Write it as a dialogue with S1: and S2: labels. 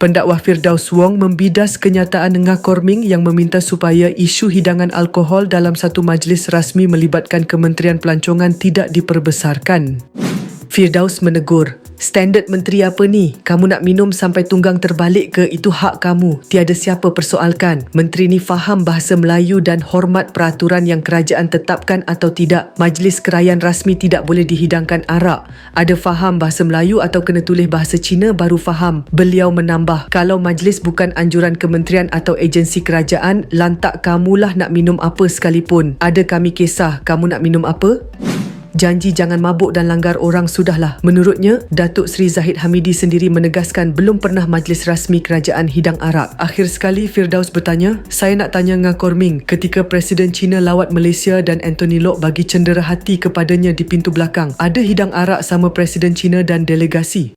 S1: Pendakwah Firdaus Wong membidas kenyataan Ngakor Ming yang meminta supaya isu hidangan alkohol dalam satu majlis rasmi melibatkan Kementerian Pelancongan tidak diperbesarkan. Firdaus menegur, standard menteri apa ni? Kamu nak minum sampai tunggang terbalik ke? Itu hak kamu. Tiada siapa persoalkan. Menteri ni faham bahasa Melayu dan hormat peraturan yang kerajaan tetapkan atau tidak. Majlis kerayan rasmi tidak boleh dihidangkan arak. Ada faham bahasa Melayu atau kena tulis bahasa Cina baru faham. Beliau menambah, kalau majlis bukan anjuran kementerian atau agensi kerajaan, lantak kamulah nak minum apa sekalipun. Ada kami kisah, kamu nak minum apa? Janji jangan mabuk dan langgar orang sudahlah. Menurutnya, Datuk Seri Zahid Hamidi sendiri menegaskan belum pernah majlis rasmi kerajaan hidang arak. Akhir sekali Firdaus bertanya, saya nak tanya Ngakor Ming ketika Presiden China lawat Malaysia dan Anthony Lok bagi cendera hati kepadanya di pintu belakang. Ada hidang arak sama Presiden China dan delegasi?